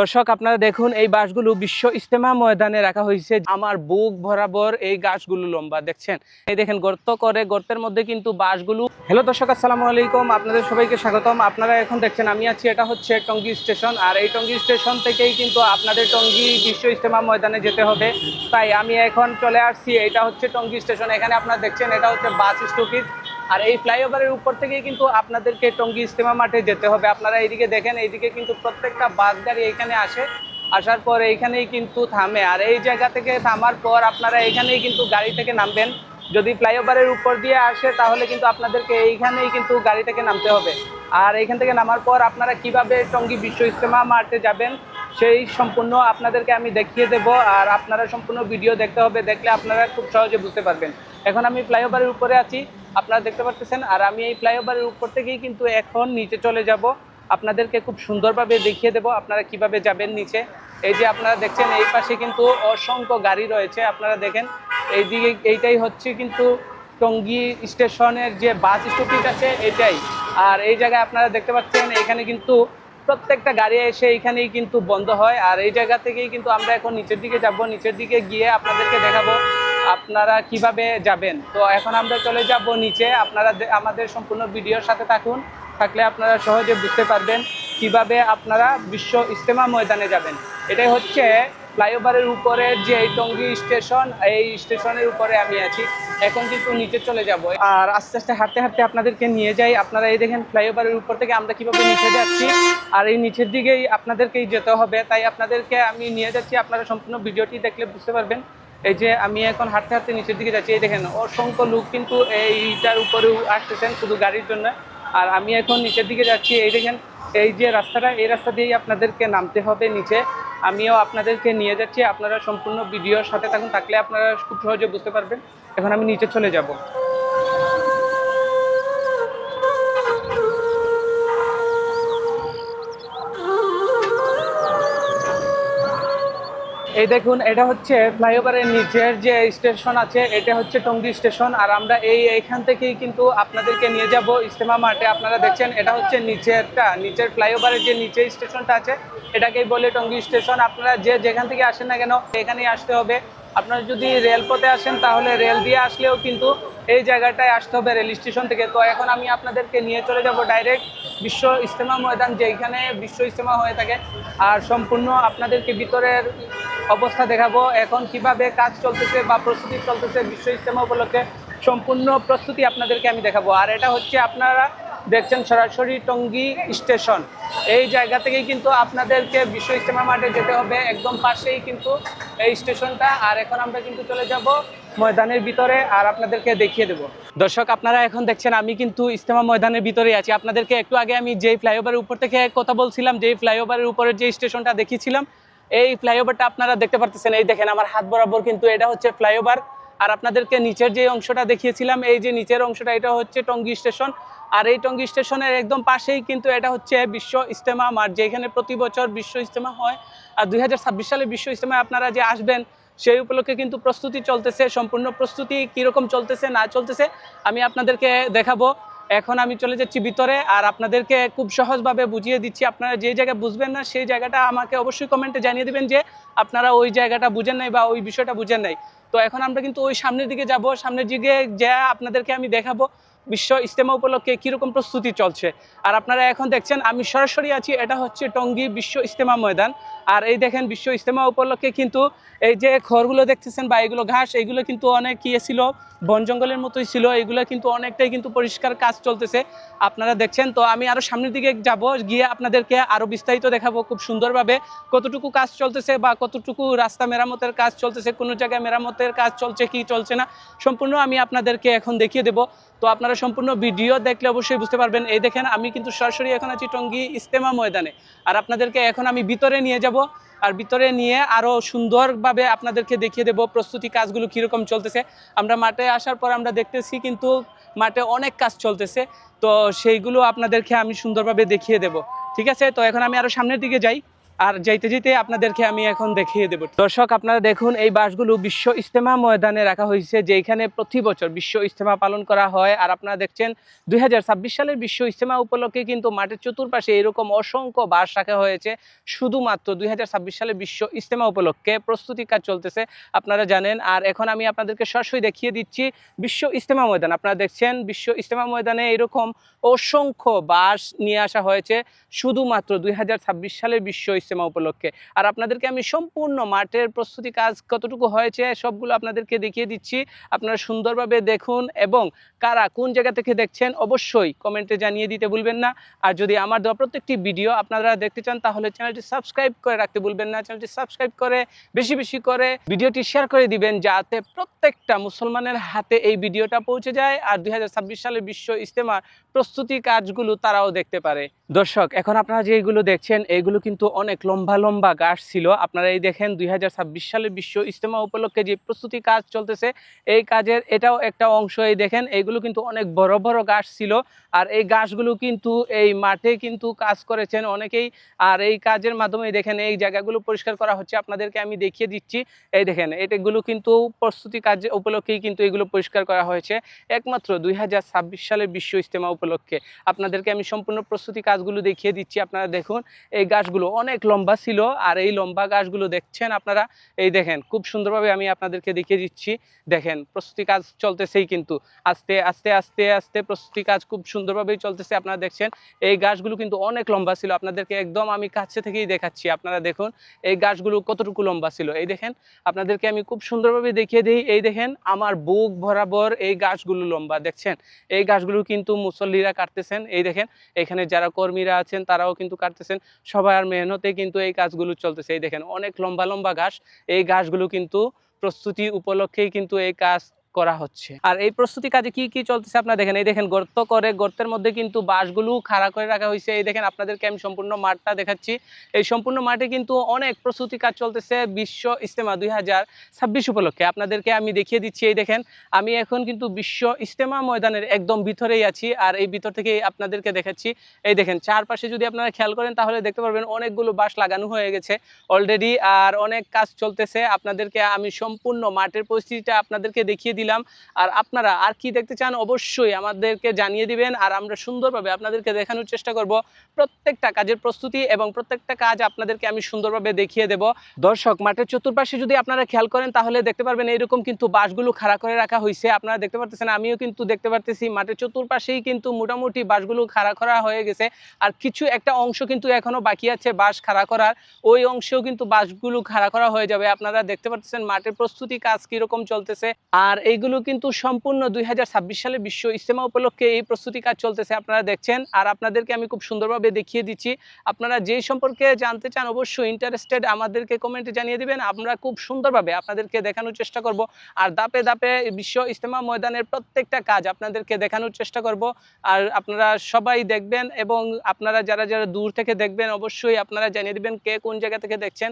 দর্শক, আপনারা দেখুন, এই বাসগুলো বিশ্ব ইস্তেমা ময়দানে রাখা হয়েছে। আমার বুক বরাবর এই গাছগুলো লম্বা, দেখছেন? এই দেখেন, গর্ত করে গর্তের মধ্যে কিন্তু বাসগুলো হ্যালো দর্শক, আসসালামু আলাইকুম, আপনাদের সবাইকে স্বাগতম। আপনারা এখন দেখছেন, আমি আছি, এটা হচ্ছে টঙ্গী স্টেশন। আর এই টঙ্গী স্টেশন থেকেই কিন্তু আপনাদের টঙ্গী বিশ্ব ইস্তেমা ময়দানে যেতে হবে। তাই আমি এখন চলে আসছি, এটা হচ্ছে টঙ্গী স্টেশন। এখানে আপনারা দেখছেন, এটা হচ্ছে বাস স্টপিজ। আর এই ফ্লাইওভারের উপর থেকেই কিন্তু আপনাদেরকে টঙ্গী ইস্তেমা মাঠে যেতে হবে। আপনারা এইদিকে দেখেন, এইদিকে কিন্তু প্রত্যেকটা বাস গাড়ি এখানে আসে। আসার পর এইখানেই কিন্তু থামে। আর এই জায়গা থেকে থামার পর আপনারা এইখানেই কিন্তু গাড়ি থেকে নামবেন। যদি ফ্লাইওভারের উপর দিয়ে আসে, তাহলে কিন্তু আপনাদেরকে এইখানেই কিন্তু গাড়ি থেকে নামতে হবে। আর এইখান থেকে নামার পর আপনারা কীভাবে টঙ্গী বিশ্ব ইস্তেমা মাঠে যাবেন, সেই সম্পূর্ণ আপনাদেরকে আমি দেখিয়ে দেব। আর আপনারা সম্পূর্ণ ভিডিও দেখতে হবে, দেখলে আপনারা খুব সহজে বুঝতে পারবেন। এখন আমি ফ্লাইওভারের উপরে আছি, আপনারা দেখতে পাচ্ছেন আর আমি এই ফ্লাইওভারের উপর থেকেই কিন্তু এখন নিচে চলে যাব। আপনাদেরকে খুব সুন্দরভাবে দেখিয়ে দেব আপনারা কীভাবে যাবেন নিচে। এই যে আপনারা দেখছেন, এই পাশে কিন্তু অসংখ্য গাড়ি রয়েছে, আপনারা দেখেন। এইদিকে এইটাই হচ্ছে কিন্তু টঙ্গী স্টেশনের যে বাস স্টপিজ আছে, এটাই। আর এই জায়গায় আপনারা দেখতে পাচ্ছেন, এখানে কিন্তু প্রত্যেকটা গাড়ি এসে এইখানেই কিন্তু বন্ধ হয়। আর এই জায়গা থেকেই কিন্তু আমরা এখন নিচের দিকে যাব। নিচের দিকে গিয়ে আপনাদেরকে দেখাবো আপনারা কীভাবে যাবেন? তো এখন আমরা চলে যাব নিচে। আপনারা আমাদের সম্পূর্ণ ভিডিওর সাথে থাকুন। থাকলে আপনারা সহজে বুঝতে পারবেন কীভাবে আপনারা বিশ্ব ইস্তেমা ময়দানে যাবেন। এটাই হচ্ছে ফ্লাইওভারের উপরে যে টঙ্গী স্টেশন, এই স্টেশনের উপরে আমি আছি। এখন কিন্তু নিচে চলে যাব। আর আস্তে আস্তে হাঁটতে হাঁটতে আপনাদেরকে নিয়ে যাই। আপনারা এই দেখেন ফ্লাইওভারের উপর থেকে আমরা কীভাবে নিচে যাচ্ছি। আর এই নিচের দিকেই আপনাদেরকেই যেতে হবে। তাই আপনাদেরকে আমি নিয়ে যাচ্ছি। আপনারা সম্পূর্ণ ভিডিওটি দেখলে বুঝতে পারবেন এই যে আমি এখন হাঁটতে হাঁটতে নিচের দিকে যাচ্ছি, এই দেখেন, অসংখ্য লোক কিন্তু এইটার উপরেও আসতেছেন শুধু গাড়ির জন্য। আর আমি এখন নিচের দিকে যাচ্ছি, এই দেখেন, এই যে রাস্তাটা, এই রাস্তা দিয়েই আপনাদেরকে নামতে হবে নিচে। আমিও আপনাদেরকে নিয়ে যাচ্ছি, আপনারা সম্পূর্ণ ভিডিওর সাথে থাকুন, থাকলে আপনারা খুব সহজে বুঝতে পারবেন। এখন আমি নিচে চলে যাব। এই দেখুন, এটা হচ্ছে ফ্লাইওভারের নিচের যে স্টেশন আছে, এটা হচ্ছে টঙ্গি স্টেশন। আর আমরা এই এখান থেকেই কিন্তু আপনাদেরকে নিয়ে যাব ইস্তেমা মাঠে। আপনারা দেখছেন, এটা হচ্ছে নিচেরটা, নিচের ফ্লাইওভারের যে নিচে স্টেশনটা আছে, এটাকেই বলে টঙ্গী স্টেশন। আপনারা যে যেখান থেকে আসেন না কেন, এখানেই আসতে হবে। আপনারা যদি রেলপথে আসেন, তাহলে রেল দিয়ে আসলেও কিন্তু এই জায়গাটায় আসতে হবে রেল স্টেশন থেকে। তো এখন আমি আপনাদেরকে নিয়ে চলে যাব ডাইরেক্ট বিশ্ব ইস্তেমা ময়দান যেখানে বিশ্ব ইস্তেমা হয়ে থাকে। আর সম্পূর্ণ আপনাদেরকে ভিতরের অবস্থা দেখাবো। এখন কীভাবে কাজ চলতেছে বা প্রস্তুতি চলতেছে বিশ্ব ইস্তেমা উপলক্ষে, সম্পূর্ণ প্রস্তুতি আপনাদেরকে আমি দেখাবো। আর এটা হচ্ছে আপনারা দেখছেন সরাসরি টঙ্গী স্টেশন। এই জায়গা থেকেই কিন্তু আপনাদেরকে বিশ্ব ইস্তেমা মাঠে যেতে হবে। একদম পাশেই কিন্তু এই স্টেশনটা। আর এখন আমরা কিন্তু চলে যাব ময়দানের ভিতরে আর আপনাদেরকে দেখিয়ে দেব। দর্শক, আপনারা এখন দেখছেন আমি কিন্তু ইস্তেমা ময়দানের ভিতরে আছি। আপনাদেরকে একটু আগে আমি যেই ফ্লাইওভারের উপর থেকে কথা বলছিলাম যেই ফ্লাইওভারের উপরে যে স্টেশনটা দেখিয়েছিলাম, এই ফ্লাইওভারটা আপনারা দেখতে পারতেছেন। এই দেখেন আমার হাত বরাবর কিন্তু এটা হচ্ছে ফ্লাইওভার। আর আপনাদেরকে নিচের যে অংশটা দেখিয়েছিলাম, এই যে নিচের অংশটা, এটা হচ্ছে টঙ্গী স্টেশন। আর এই টঙ্গী স্টেশনের একদম পাশেই কিন্তু এটা হচ্ছে বিশ্ব ইস্তেমা মাঠ, যেখানে প্রতি বছর বিশ্ব ইস্তেমা হয়। আর দুই হাজার ছাব্বিশ সালে বিশ্ব ইস্তেমায় আপনারা যে আসবেন, সেই উপলক্ষে কিন্তু প্রস্তুতি চলতেছে, সম্পূর্ণ প্রস্তুতি কীরকম চলতেছে, না চলতেছে, আমি আপনাদেরকে দেখাবো। এখন আমি চলে যাচ্ছি ভিতরে, আর আপনাদেরকে খুব সহজভাবে বুঝিয়ে দিচ্ছি, আপনারা যে জায়গায় বুঝবেন না, সেই জায়গাটা আমাকে অবশ্যই কমেন্টে জানিয়ে দেবেন যে আপনারা ওই জায়গাটা বুঝেন নাই বা ওই বিষয়টা বুঝেন নাই। তো এখন আমরা কিন্তু ওই সামনের দিকে যাব সামনের দিকে যা আপনাদেরকে আমি দেখাবো। বিশ্ব ইস্তেমা উপলক্ষে কীরকম প্রস্তুতি চলছে? আর আপনারা এখন দেখছেন, আমি সরাসরি আছি, এটা হচ্ছে টঙ্গী বিশ্ব ইস্তেমা ময়দান। আর এই দেখেন, বিশ্ব ইস্তেমা উপলক্ষে কিন্তু এই যে খড়গুলো দেখতেছেন বা এগুলো ঘাস, এগুলো কিন্তু অনেক ইয়ে ছিল, বন জঙ্গলের মতোই ছিল, এগুলো কিন্তু অনেকটাই কিন্তু পরিষ্কার কাজ চলতেছে। আপনারা দেখছেন, তো আমি আরও সামনের দিকে যাব, গিয়ে আপনাদেরকে আরও বিস্তারিত দেখাবো খুব সুন্দরভাবে কতটুকু কাজ চলতেছে বা কতটুকু রাস্তা মেরামতের কাজ চলতেছে, কোনো জায়গায় মেরামতের কাজ চলছে কি চলছে না, সম্পূর্ণ আমি আপনাদেরকে এখন দেখিয়ে দেব। তো আপনারা সম্পূর্ণ ভিডিও দেখলে অবশ্যই বুঝতে পারবেন। এই দেখেন, আমি কিন্তু সরাসরি এখন আছি টঙ্গী ইস্তেমা ময়দানে। আর আপনাদেরকে এখন আমি ভিতরে নিয়ে যাব। আর ভিতরে নিয়ে আরও সুন্দরভাবে আপনাদেরকে দেখিয়ে দেব প্রস্তুতি কাজগুলো কীরকম চলতেছে। আমরা মাঠে আসার পর আমরা দেখতেছি কিন্তু মাঠে অনেক কাজ চলতেছে। তো সেইগুলো আপনাদেরকে আমি সুন্দরভাবে দেখিয়ে দেব। ঠিক আছে? তো এখন আমি আরও সামনের দিকে যাই। আর যাইতে যেতে আপনাদেরকে আমি এখন দেখিয়ে দেব। দর্শক, আপনারা দেখুন, এই বাসগুলো বিশ্ব ইস্তেমা ময়দানে রাখা হয়েছে যেখানে প্রতি বছর বিশ্ব ইস্তেমা পালন করা হয়। আর আপনারা দেখছেন, দুই হাজার ছাব্বিশ সালের বিশ্ব ইস্তেমা উপলক্ষে কিন্তু মাঠের চতুর্পাশে এরকম অসংখ্য বাস রাখা হয়েছে। শুধুমাত্র দুই সালের বিশ্ব ইস্তেমা উপলক্ষে প্রস্তুতি কাজ চলতেছে, আপনারা জানেন। আর এখন আমি আপনাদেরকে সরাসরি দেখিয়ে দিচ্ছি বিশ্ব ইস্তেমা ময়দান। আপনারা দেখছেন, বিশ্ব ইস্তেমা ময়দানে এরকম অসংখ্য বাস নিয়ে আসা হয়েছে। শুধুমাত্র দুই হাজার ছাব্বিশ সালের বিশ্ব ইস্তেমা উপলক্ষে। আর আপনাদেরকে আমি সম্পূর্ণ মাঠের প্রস্তুতি কাজ কতটুকু হয়েছে সবগুলো আপনাদেরকে দেখিয়ে দিচ্ছি। আপনারা সুন্দরভাবে দেখুন এবং কারা কোন জায়গা থেকে দেখছেন অবশ্যই কমেন্টে জানিয়ে দিতে ভুলবেন না। আর যদি আমার দেওয়া প্রত্যেকটি ভিডিও আপনারা দেখতে চান, তাহলে চ্যানেলটি সাবস্ক্রাইব করে রাখতে ভুলবেন না। চ্যানেলটি সাবস্ক্রাইব করে, বেশি বেশি করে ভিডিওটি শেয়ার করে দিবেন, যাতে প্রত্যেকটা মুসলমানের হাতে এই ভিডিওটা পৌঁছে যায় আর দুই হাজার ছাব্বিশ সালে বিশ্ব ইস্তেমার প্রস্তুতি কাজগুলো তারাও দেখতে পারে। দর্শক, এখন আপনারা যেগুলো দেখছেন এইগুলো কিন্তু অনেক লম্বা লম্বা গাছ ছিল। আপনারা এই দেখেন দুই সালের বিশ্ব ইস্তেমা উপলক্ষে যে প্রস্তুতি কাজ চলতেছে, এই কাজের এটাও একটা অংশ। এই দেখেন এইগুলো কিন্তু অনেক বড় বড় গাছ ছিল আর এই গাছগুলো কিন্তু এই মাঠে কিন্তু কাজ করেছেন অনেকেই। আর এই কাজের মাধ্যমে দেখেন, এই জায়গাগুলো পরিষ্কার করা হচ্ছে। আপনাদেরকে আমি দেখিয়ে দিচ্ছি। এই দেখেন, এটাগুলো কিন্তু প্রস্তুতি কাজ উপলক্ষেই কিন্তু এগুলো পরিষ্কার করা হয়েছে। একমাত্র দুই হাজার ছাব্বিশ সালের বিশ্ব ইস্তেমা উপলক্ষে। আপনাদেরকে আমি সম্পূর্ণ প্রস্তুতি কাজগুলো দেখিয়ে দিচ্ছি। আপনারা দেখুন, এই গাছগুলো অনেক লম্বা ছিল আর এই লম্বা গাছগুলো দেখছেন আপনারা? এই দেখেন, খুব সুন্দরভাবে আমি আপনাদেরকে দেখিয়ে দিচ্ছি। দেখেন, প্রস্তুতি কাজ চলতেছেই কিন্তু। আস্তে আস্তে আস্তে আস্তে প্রস্তুতি কাজ খুব সুন্দরভাবেই চলতেছে। আপনারা দেখছেন, এই গাছগুলো কিন্তু অনেক লম্বা ছিল। আপনাদেরকে একদম আমি কাছে থেকেই দেখাচ্ছি। আপনারা দেখুন, এই গাছগুলো কতটুকু লম্বা ছিল। এই দেখেন, আপনাদেরকে আমি খুব সুন্দরভাবে দেখিয়ে দিই। এই দেখেন, আমার বুক বরাবর এই গাছগুলো লম্বা। দেখছেন, এই গাছগুলো কিন্তু মুসল্লিরা কাটতেছেন। এই দেখেন, এখানে যারা কর্মীরা আছেন তারাও কিন্তু কাটতেছেন। সবার মেহনতে কিন্তু এই কাজগুলো চলতেছে। এই দেখেন, অনেক লম্বা লম্বা ঘাস। এই ঘাসগুলো কিন্তু প্রস্তুতি উপলক্ষেই কিন্তু এই কাজ করা হচ্ছে। আর এই প্রস্তুতি কাজে কি কি চলতেছে আপনারা দেখেন, এই দেখেন গর্ত করে, গর্তের মধ্যে কিন্তু বাঁশগুলো খাড়া করে রাখা হয়েছে। এই দেখেন আপনাদেরকে আমি সম্পূর্ণ মাঠটা দেখাচ্ছি। এই সম্পূর্ণ মাঠে কিন্তু অনেক প্রস্তুতি কাজ চলতেছে বিশ্ব ইস্তেমা দুই হাজার ছাব্বিশ উপলক্ষে। আপনাদেরকে আমি দেখিয়ে দিচ্ছি, এই দেখেন, আমি এখন কিন্তু বিশ্ব ইস্তেমা ময়দানের একদম ভিতরেই আছি আর এই ভিতর থেকে আপনাদেরকে দেখাচ্ছি। এই দেখেন, চারপাশে যদি আপনারা খেয়াল করেন তাহলে দেখতে পারবেন অনেকগুলো বাঁশ লাগানো হয়ে গেছে অলরেডি আর অনেক কাজ চলতেছে। আপনাদেরকে আমি সম্পূর্ণ মাঠের পরিস্থিতিটা আপনাদেরকে দেখিয়ে দিলাম। আর আপনারা আর কি দেখতে চান অবশ্যই আমাদেরকে জানিয়ে দিবেন আর আমরা সুন্দরভাবে আপনাদেরকে দেখানোর চেষ্টা করব। প্রত্যেকটা কাজের প্রস্তুতি এবং প্রত্যেকটা কাজ আপনাদেরকে আমি সুন্দরভাবে দেখিয়ে দেব। দর্শক, মাঠের চতুর্পাশে যদি আপনারা খেয়াল করেন তাহলে দেখতে পারবেন এইরকম কিন্তু বাঁশগুলো খাড়া করে রাখা হয়েছে আপনারা দেখতে পারতেছেন, আমিও কিন্তু দেখতে পারতেছি মাঠের চতুর্পাশেই কিন্তু মোটামুটি বাঁশগুলো খাড়া করা হয়ে গেছে। আর কিছু একটা অংশ কিন্তু এখনও বাকি আছে বাঁশ খাড়া করার। ওই অংশেও কিন্তু বাঁশগুলো খাড়া করা হয়ে যাবে। আপনারা দেখতে পাচ্ছেন মাঠের প্রস্তুতি কাজ কীরকম চলতেছে। আর এইগুলো কিন্তু সম্পূর্ণ দুই হাজার ছাব্বিশ সালে বিশ্ব ইস্তেমা উপলক্ষে এই প্রস্তুতি কাজ চলতেছে, আপনারা দেখছেন। আর আপনাদেরকে আমি খুব সুন্দরভাবে দেখিয়ে দিচ্ছি। আপনারা যেই সম্পর্কে জানতে চান অবশ্যই ইন্টারেস্টেড আমাদেরকে কমেন্টে জানিয়ে দিবেন। আমরা খুব সুন্দরভাবে আপনাদেরকে দেখানোর চেষ্টা করব। আর দাপে দাপে বিশ্ব ইস্তেমা ময়দানের প্রত্যেকটা কাজ আপনাদেরকে দেখানোর চেষ্টা করব। আর আপনারা সবাই দেখবেন এবং আপনারা যারা যারা দূর থেকে দেখবেন অবশ্যই আপনারা জানিয়ে দিবেন কে কোন জায়গা থেকে দেখছেন।